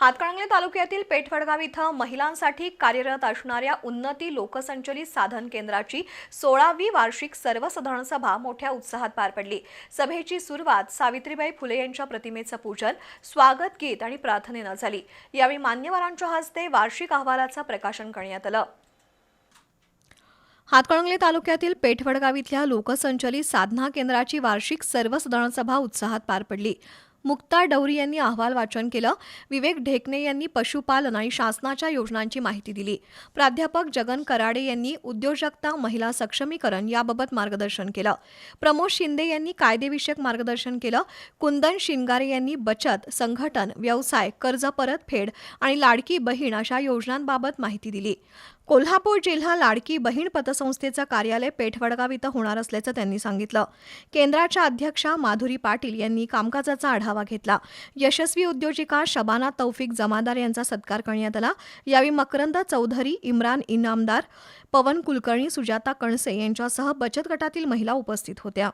हातकणंगले तालुक्यातील पेठवडगाव इथं महिलांसाठी कार्यरत असणाऱ्या उन्नती लोकसंचलित साधन केंद्राची सोळावी वार्षिक सर्वसाधारण सभा मोठ्या उत्साहात पार पडली. सभेची सुरुवात सावित्रीबाई फुले यांच्या प्रतिमेचं पूजन स्वागत गीत आणि प्रार्थनेनं झाली. यावेळी मान्यवरांच्या हस्ते वार्षिक अहवालाचं प्रकाशन करण्यात आलं. हातकणंगले तालुक्यातील पेठवडगाव इथल्या लोकसंचलित साधना केंद्राची वार्षिक सर्वसाधारण सभा उत्साहात पार पडली. मुक्ता डवरी यांनी अहवाल वाचन केलं. विवेक ढेकणे यांनी पशुपालन आणि शासनाच्या योजनांची माहिती दिली. प्राध्यापक जगन कराडे यांनी उद्योजकता महिला सक्षमीकरण याबाबत मार्गदर्शन केलं. प्रमोद शिंदे यांनी कायदेविषयक मार्गदर्शन केलं. कुंदन शिंगारे यांनी बचत संघटन व्यवसाय कर्ज परतफेड आणि लाडकी बहीण अशा योजनांबाबत माहिती दिली. कोल्हापूर जिल्हा लाडकी बहीण पतसंस्थेचं कार्यालय पेठवडगाव इथं होणार असल्याचं त्यांनी सांगितलं. केंद्राच्या अध्यक्षा माधुरी पाटील यांनी कामकाजाचा आढावा घेतला. यशस्वी उद्योजिका शबाना तौफिक जमादार यांचा सत्कार करण्यात आला. यावेळी मकरंद चौधरी इम्रान इनामदार पवन कुलकर्णी सुजाता कणसे यांच्यासह बचत गटातील महिला उपस्थित होत्या.